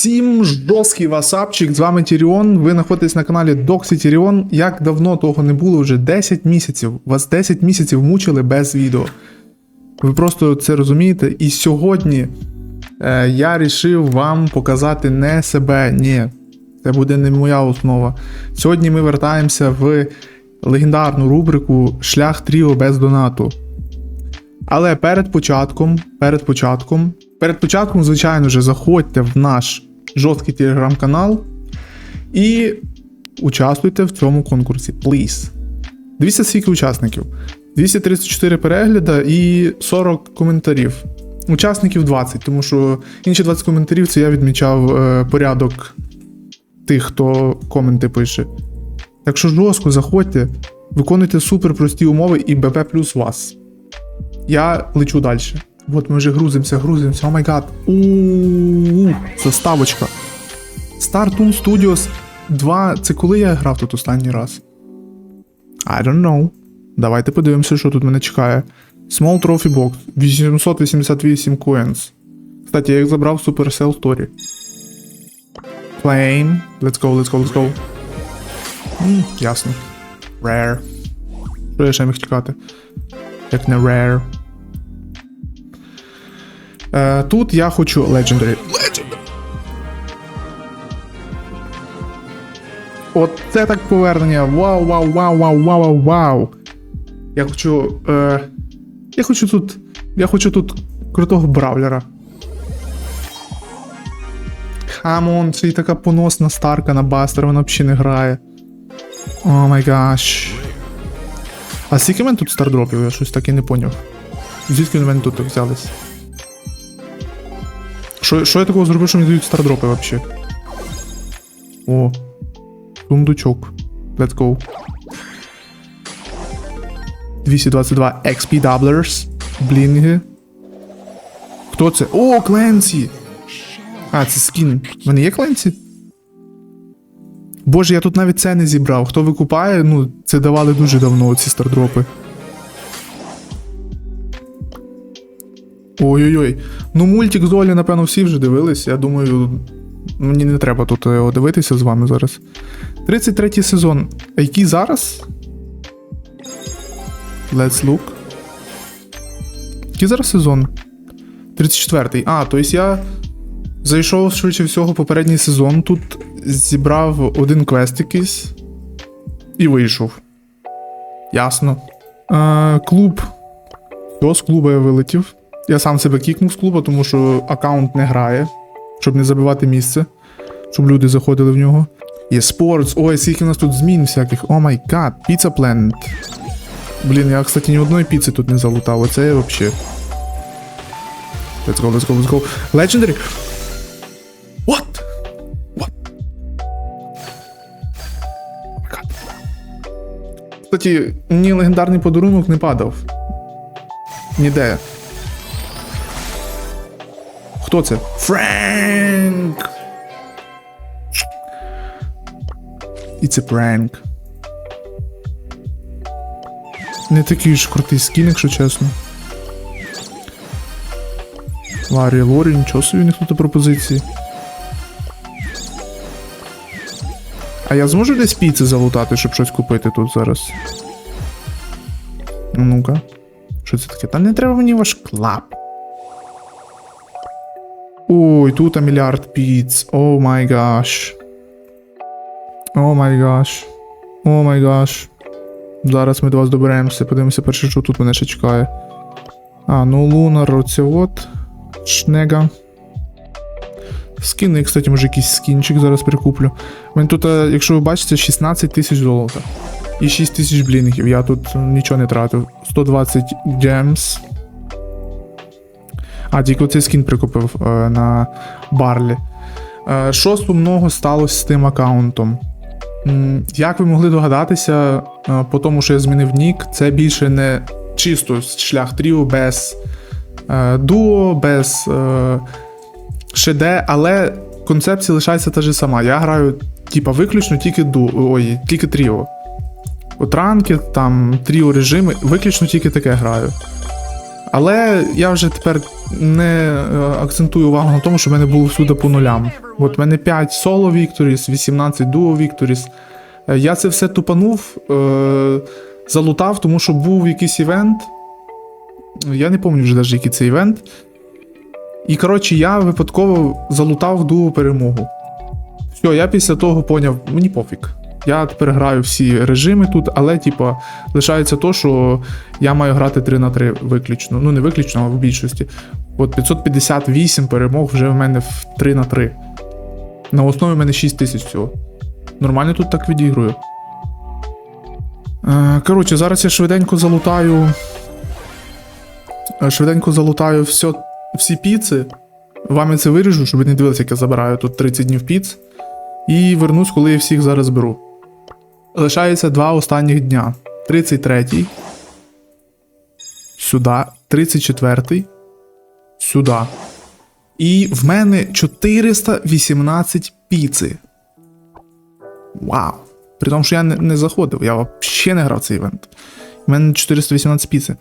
Всім жорсткий васапчик, з вами Тіріон. Ви знаходитесь на каналі Доксі Тіріон. Як давно того не було, вже 10 місяців. Вас 10 місяців мучили без відео. Ви просто це розумієте. І сьогодні е, я рішив вам показати не себе, ні. Це буде не моя основа. Сьогодні ми вертаємося в легендарну рубрику Шлях Тріо без донату. Але перед початком, перед початком, перед початком, звичайно же, заходьте в наш жорсткий телеграм-канал і участвуйте в цьому конкурсі. Please. Дивіться, скільки учасників. 234 перегляда і 40 коментарів. Учасників 20, тому що інші 20 коментарів це я відмічав е, порядок тих, хто коменти пише. Так що жорстко заходьте, виконуйте супер прості умови і БП плюс вас. Я лечу далі. От ми вже грузимося, грузимося. О май гад. У заставочка. Star Tool Studios 2. Це коли я грав тут останній раз? I don't know. Давайте подивимося, що тут мене чекає. Small Trophy Box. 888 coins. Кстати, я їх забрав в Supercell Story. Flame. Let's go, let's go, let's go. М, ясно. Rare. Що я ще міг чекати? Як не rare. Е, тут я хочу Legendary. Legendary. От це так повернення. Вау, вау, вау, вау, вау, вау, вау. Я хочу. Е, я хочу тут. Я хочу тут крутого бравлера. Хамон, це і така поносна старка на бастер, вона взагалі не грає. О май гаш. А скільки в мене тут стардропів? Я щось так і не поняв. Звідки вони в мене тут взялись? Що, я такого зробив, що мені дають стардропи вообще? О. Сундучок. Let's go. 222 XP Doublers. Блінги. Хто це? О, Кленсі! А, це скін. В мене є Кленсі? Боже, я тут навіть це не зібрав. Хто викупає, ну, це давали дуже давно ці стардропи. Ой-ой-ой. Ну, мультик з Олі, напевно, всі вже дивились. Я думаю, мені не треба тут його дивитися з вами зараз. 33 сезон. А який зараз? Let's look. Який зараз сезон? 34-й. А, тобто я зайшов швидше всього попередній сезон. Тут зібрав один квест якийсь і вийшов. Ясно. Е, клуб. Все, з клуба я вилетів. Я сам себе кікнув з клуба, тому що аккаунт не грає, щоб не забивати місце, щоб люди заходили в нього. Є спортс. Ой, скільки у нас тут змін всяких. О май гад, Pizza Planet. Блін, я, кстати, ні одної піци тут не залутав. Оце я вообще. Let's go, let's go, let's go. Legendary. What? What? Oh. Кстати, мені легендарний подарунок не падав. Ніде. Хто це? Френк! І це пранк. Не такий ж крутий скін, якщо чесно. Ларі Лорі, нічого собі у них тут пропозиції. А я зможу десь піци залутати, щоб щось купити тут зараз. Ну ну-ка. Що це таке? Та не треба мені ваш клап. Ой, тут а мільярд піц. О май гаш. О май гаш. О май гаш. Зараз ми до вас доберемося, подивимося перше, що тут мене ще чекає. А, ну лунар, оце от. Шнега. Скини, кстати, може якийсь скінчик зараз прикуплю. У мене тут, е, якщо ви бачите, 16 тисяч золота. І 6 тисяч блінгів. Я тут нічого не тратив. 120 джемс. А, тільки оцей скін прикупив е, на Барлі. Е, що сумного сталося з тим аккаунтом? Як ви могли догадатися, е, по тому, що я змінив нік, це більше не чисто шлях тріо без дуо, без шеде, але концепція лишається та ж сама. Я граю, типа, виключно тільки ду, ой, тільки тріо. От ранки, там, тріо режими, виключно тільки таке граю. Але я вже тепер не е, акцентую увагу на тому, що в мене було всюди по нулям. От в мене 5 соло Вікторіс, 18 дуо Вікторіс. Е, Я це все тупанув, е, залутав, тому що був якийсь івент. Я не пам'ятаю вже навіть, який це івент. І коротше, я випадково залутав дуо перемогу. Все, я після того поняв, мені пофіг. Я тепер граю всі режими тут, але, типа, лишається то, що я маю грати 3 на 3 виключно. Ну, не виключно, а в більшості. От 558 перемог вже в мене в 3 на 3. На основі в мене 6 тисяч всього. Нормально тут так відіграю. Е, коротше, зараз я швиденько залутаю. е, Швиденько залутаю все, всі піци. Вам я це виріжу, щоб ви не дивилися, як я забираю тут 30 днів піц. І вернусь, коли я всіх зараз беру. Лишається два останніх дня. 33-й. Сюди. 34-й. Сюди. І в мене 418 піци. Вау! При тому, що я не, заходив, я взагалі не грав цей івент. У мене 418 піци.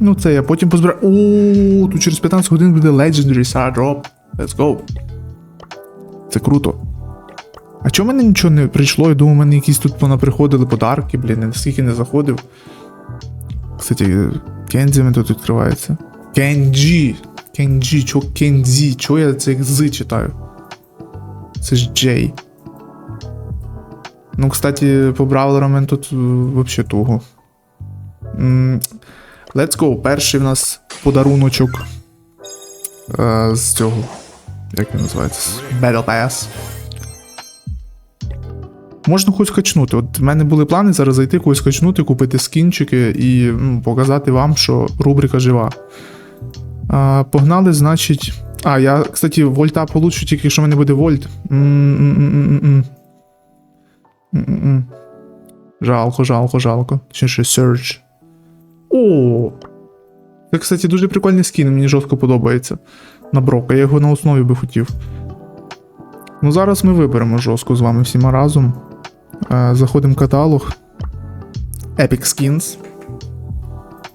Ну, це я потім позбираю. О, тут через 15 годин буде Legendary Star Drop. Let's go. Це круто. А чому мене нічого не прийшло? Я думав, у мене якісь тут понаприходили подарки, блін, я наскільки не заходив. Кстати, Кензі мене тут відкривається. Кенджі. Кенджі, чо Кензі? Чого я це з читаю? Це ж Джей. Ну, кстати, по бравлерам тут е, вообще туго. Let's go. Перший в нас подаруночок е, з цього. Як він називається? Battle Pass. Можна хоч качнути. От в мене були плани зараз зайти когось качнути, купити скінчики і ну, показати вам, що рубрика жива. А, погнали, значить. А, я, кстати, вольта получу тільки, якщо в мене буде вольт. Жалко, жалко, жалко. Точніше, Surge. О! Це, кстати, дуже прикольний скін, мені жорстко подобається. На Брока, я його на основі би хотів. Ну, зараз ми виберемо жорстко з вами всіма разом. Е, Заходимо в каталог. Epic Skins.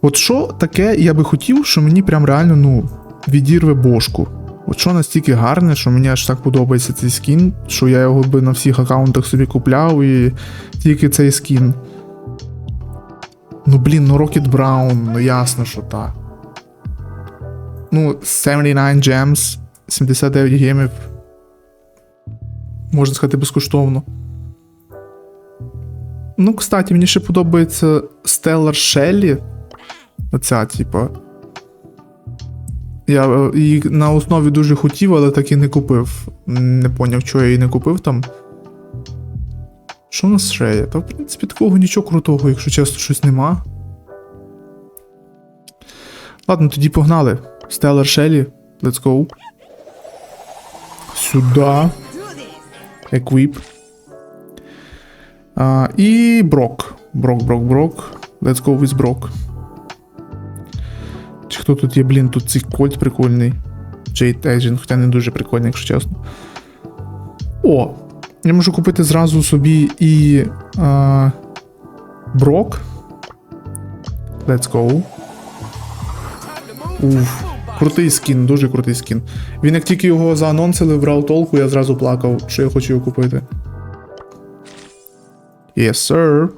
От що таке я би хотів, що мені прям реально, ну, відірве бошку. От що настільки гарне, що мені аж так подобається цей скін, що я його би на всіх аккаунтах собі купляв і тільки цей скін. Ну блін, ну Rocket Brown, ну ясно, що так. Ну, 79 Gems, 79 гемів. Можна сказати, безкоштовно. Ну, кстати, мені ще подобається Stellar Shelly. Оця, типа. Я е, її на основі дуже хотів, але так і не купив. Не поняв, чого я її не купив там. Що у нас ще є? Та, в принципі, такого нічого крутого, якщо чесно, щось нема. Ладно, тоді погнали. Stellar Shelly, let's go. Сюда. Equip. І Брок. Брок, Брок, Брок. Let's go with Брок. Чи хто тут є, блін, тут цей кольт прикольний. Jade Agent, хоча не дуже прикольний, якщо чесно. О! Я можу купити зразу собі і. А, Брок. Let's go. Уф. Крутий скін, дуже крутий скін. Він як тільки його заанонсили, брав толку, я зразу плакав, що я хочу його купити. Yes, sir.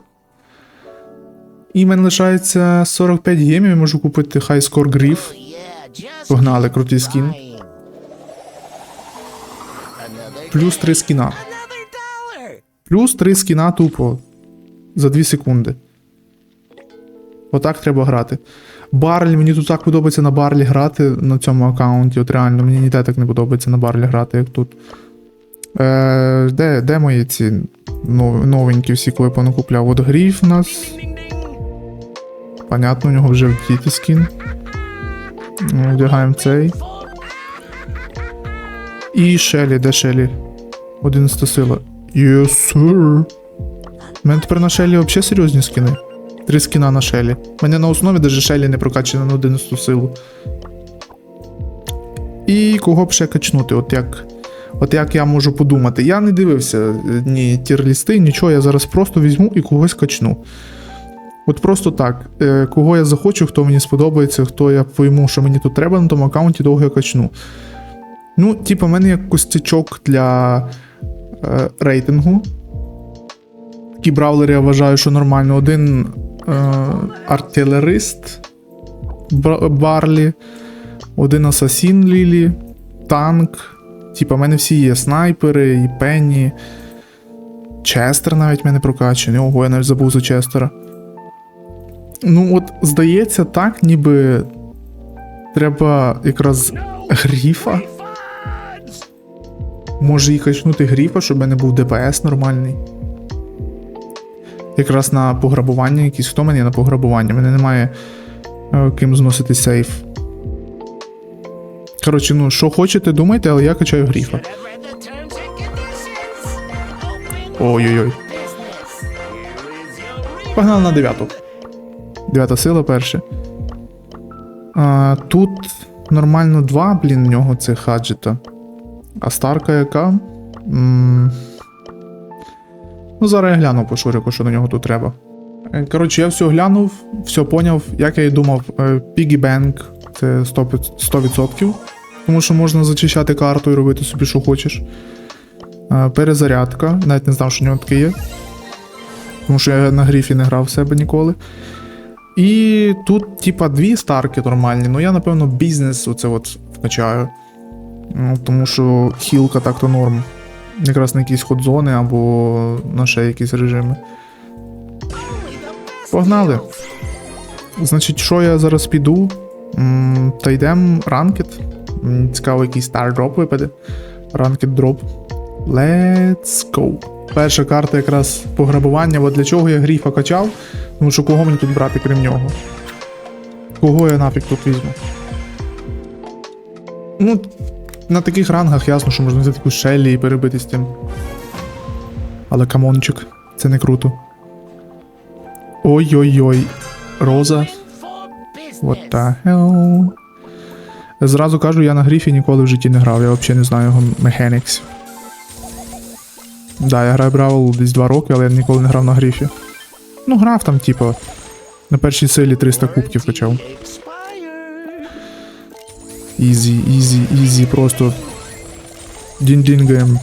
І в мене лишається 45 гемів, я можу купити High Score Griff. Погнали, крутий скін. Плюс 3 скіна. Плюс 3 скіна тупо. За 2 секунди. Отак треба грати. Барлі, мені тут так подобається на Барлі грати на цьому аккаунті. От реально, мені ніде так не подобається на Барлі грати, як тут. Е, де, де мої ці новенькі всі, коли понакупляв? От гріф у нас. Понятно, у нього вже в діті скін. Вдягаємо цей. І Шелі, де Шелі? 11 сила. Yes, sir. У мене тепер на Шелі взагалі серйозні скини. Три скіна на Шелі. У мене на основі даже Шелі не прокачана на 11 силу. І кого б ще качнути? От як. От як я можу подумати. Я не дивився е, ні тірлісти, нічого, я зараз просто візьму і когось качну. От просто так. Е, кого я захочу, хто мені сподобається, хто я пойму, що мені тут треба на тому аккаунті, довго я качну. Ну, типу, в мене є костячок для е, рейтингу. Такі бравлери я вважаю, що нормально. Один е, артилерист Барлі, один асасін Лілі, танк. Типа, в мене всі є снайпери, і Пенні. Честер навіть в мене прокачаний. Ого, я навіть забув за Честера. Ну, от, здається, так, ніби треба якраз гріфа. Може і качнути гріфа, щоб мене був ДПС нормальний. Якраз на пограбування якісь. Хто в мене на пограбування? Мене немає е, ким зносити сейф. Коротше, ну, що хочете, думайте, але я качаю гріфа. Ой-ой-ой. Погнали на дев'яту. Дев'ята сила перше. А, тут нормально два, блін, в нього це хаджета. А старка яка? м Ну, зараз я гляну по шурику, що на нього тут треба. Е, Коротше, я все глянув, все поняв, як я і думав, Piggy Bank це 100%, 100%, тому що можна зачищати карту і робити собі, що хочеш. Е, Перезарядка, навіть не знав, що в нього таке є. Тому що я на гріфі не грав в себе ніколи. І тут, типа, дві старки нормальні, ну я, напевно, бізнес оце от вкачаю. Ну, тому що хілка так-то норм. Якраз на якісь ходзони або на ще якісь режими. Погнали. Значить, що я зараз піду? М, Та йдемо ранкет. М, Цікаво, якийсь стар дроп випаде. Ранкет дроп. Let's go. Перша карта якраз пограбування, бо для чого я гріфа качав? Тому що кого мені тут брати, крім нього? Кого я нафіг тут візьму? Ну, на таких рангах ясно, що можна взяти таку Шеллі і перебити з тим. Але камончик, це не круто. Ой-ой-ой. Роза. What the hell? Зразу кажу, я на гріфі ніколи в житті не грав, я взагалі не знаю його mechanics. Да, я граю Бравл десь 2 роки, але я ніколи не грав на гріфі. Ну, грав там, типу, на першій силі 300 кубків качав. Ізі, ізі, ізі, просто. Дінь-дінгаєм.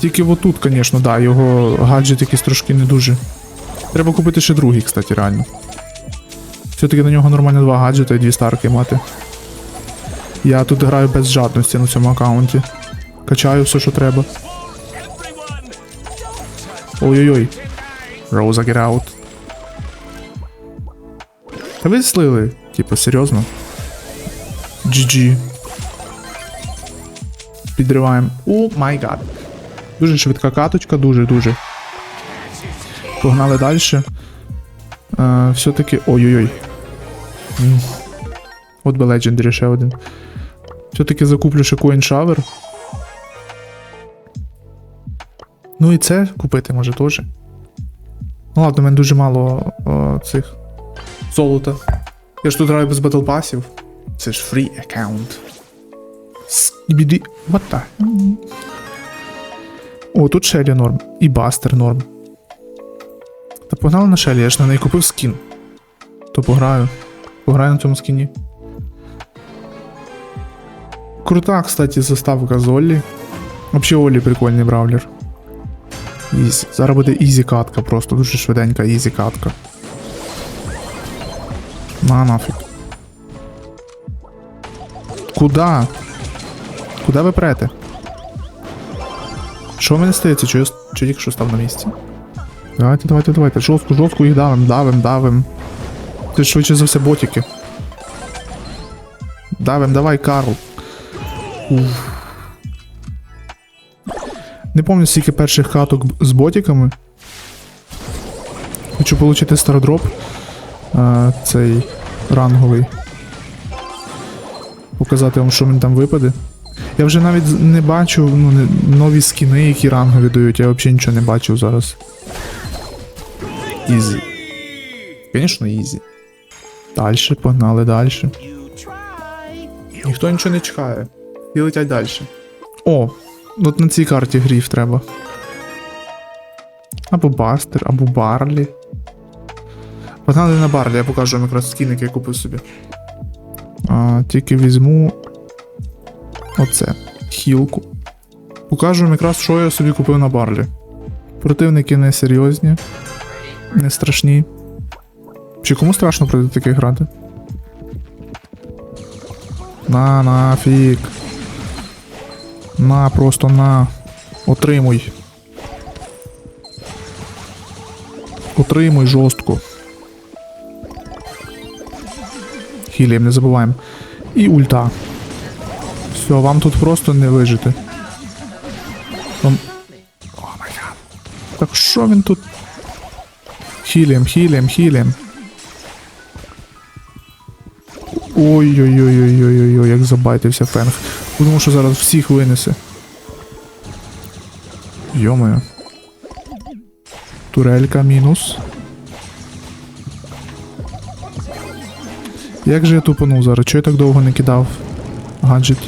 Тільки отут, звісно, да, його гаджет якийсь трошки не дуже. Треба купити ще другий, кстати, реально. Все-таки на нього нормально два гаджета і дві старки мати. Я тут граю без жадності на цьому аккаунті. Качаю все, що треба. Ой-ой-ой. Роза, get out. Та ви слили? Типа, серйозно? GG. Підриваємо. О май гад. Дуже швидка каточка, дуже-дуже. Погнали далі. Е, все-таки. Ой-ой-ой. От би Legendary ще один. Все-таки закуплю ще Coin Shower. Ну і це купити може теж. Ну ладно, в мене дуже мало о, цих золота. Я ж тут граю без батл пасів. Це ж фрі аккаунт. Скібіді. What the? О, тут Шелі норм. І Бастер норм. Та погнали на Шелі, я ж на неї купив скін. То пограю. Пограю на цьому скіні. Крута, кстати, заставка з Оллі. Вообще Оллі прикольний бравлер. Ізі. Зараз буде ізі катка, просто дуже швиденька ізі катка. На нафіг. Куда? Куда ви прете? Що в мене стається? Чи я, чи тільки що став на місці? Давайте, давайте, давайте. Жорстко, жорстко їх давим, давим, давим. Це швидше за все ботики. Давим, давай, Карл. Уф. Не пам'ятаю скільки перших каток з ботиками. Хочу отримати стародроп. А, цей ранговий. Показати вам, що мені там випаде. Я вже навіть не бачу ну, не- нові скіни, які рангові дають, я взагалі нічого не бачив зараз. Ізі. Звісно, ізі. Дальше, погнали далі. Ніхто нічого не чекає. І летять далі. О, от на цій карті гріф треба. Або Бастер, або Барлі. Погнали на Барлі, я покажу вам якраз скін, я купив собі. А, тільки візьму. Оце. Хілку. Покажу вам якраз, що я собі купив на Барлі. Противники не серйозні, не страшні. Чи кому страшно проти таких грати? На нафіг. На, просто на. Отримуй. Отримуй жорстко. Хілієм не забуваємо. І ульта. Все, вам тут просто не вижити. Май. Так що він тут? Хілієм, хілієм, хілієм. Ой-ой-ой-ой-ой-ой, як забайтився фенг. Думав, що зараз всіх винесе. Йомою. Турелька мінус. Як же я тупанув зараз? Чого я так довго не кидав гаджет?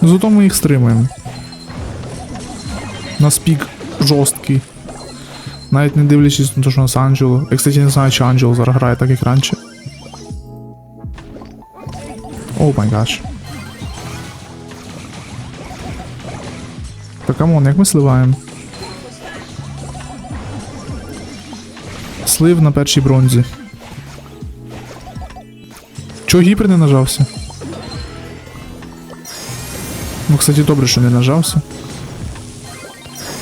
Ну зато ми їх стримуємо. Нас пік жорсткий. Навіть не дивлячись на те, що у нас Анджело. Я, кстати, не знаю, чи Анджело зараз грає так, як раніше. О май гаш. Та камон, як ми сливаємо? Слив на першій бронзі. Чого гіпер не нажався? Ну, кстати, добре, що не нажався.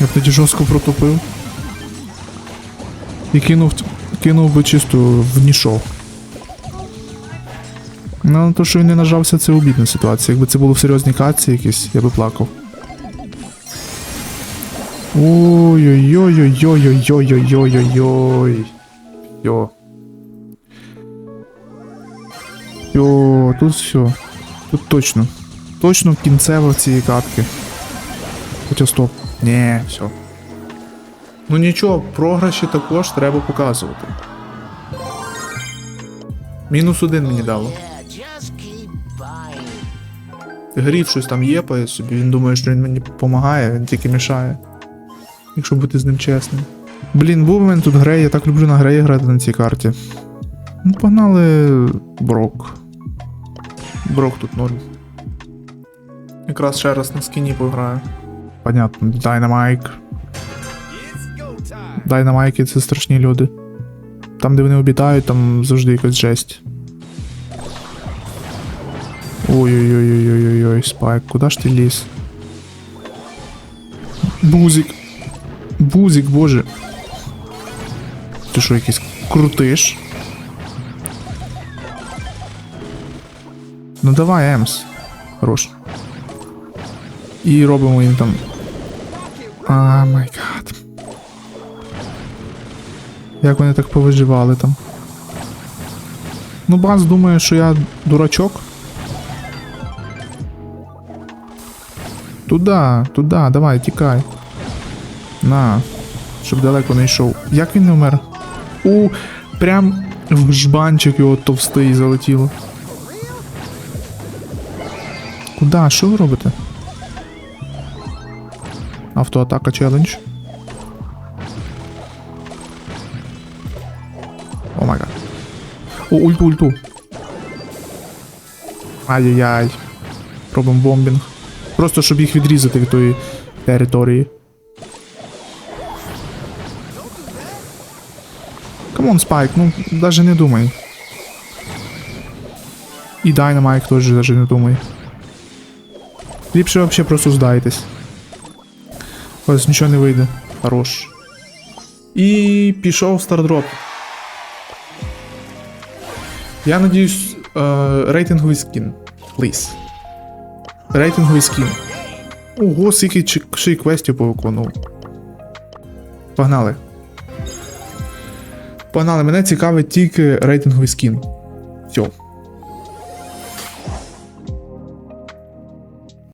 Я б тоді жорстко протупив. І кинув, кинув би чисто в нішов. Ну, то, що він не нажався, це обідна ситуація. Якби це було в серйозній каці якісь, я би плакав. Ой-ой-ой-ой-ой-ой-ой-ой-ой-ой-ой. Йо. Йо, тут все. Тут точно. Точно кінцево цієї катки. Хоча стоп. Ні, все. Ну нічого, програші також треба показувати. Мінус один мені дало. Грів щось там єпає собі, він думає, що він мені допомагає, він тільки мішає. Якщо бути з ним чесним. Блін, був мене тут грей, я так люблю на греї грати на цій карті. Ну, погнали Брок. Брок тут норм. Якраз ще раз на скіні пограю. Понятно, Дайнамайк. Дайнамайки це страшні люди. Там, де вони обітають, там завжди якась жесть. Ой-ой-ой-ой-ой-ой, Спайк, куда ж ти ліз? Бузик. Бузик, боже. Ти що, якийсь крутиш? Ну давай, Емс. Хорош. І робимо їм там. А, май гад. Як вони так повиживали там? Ну, Бас думає, що я дурачок. Туда, туда, давай, тікай. На, щоб далеко не йшов. Як він не вмер? У, прям в жбанчик його товстий залетіло. Куда? Що ви робите? Автоатака челендж. О май гад. О, ульту, ульту. Ай-яй-яй. Робимо бомбінг. Просто щоб їх відрізати від тої території. Камон, Спайк, ну даже не думай. І Dynamite теж даже не думай. Ліпше вообще просто здайтесь. Ось нічого не вийде. Хорош. І пішов стардроп. Я надіюсь, е, рейтинговий скін. Please. Рейтинговий скін. Ого, скільки ще й квестів повиконував. Погнали. Погнали, мене цікавить тільки рейтинговий скін.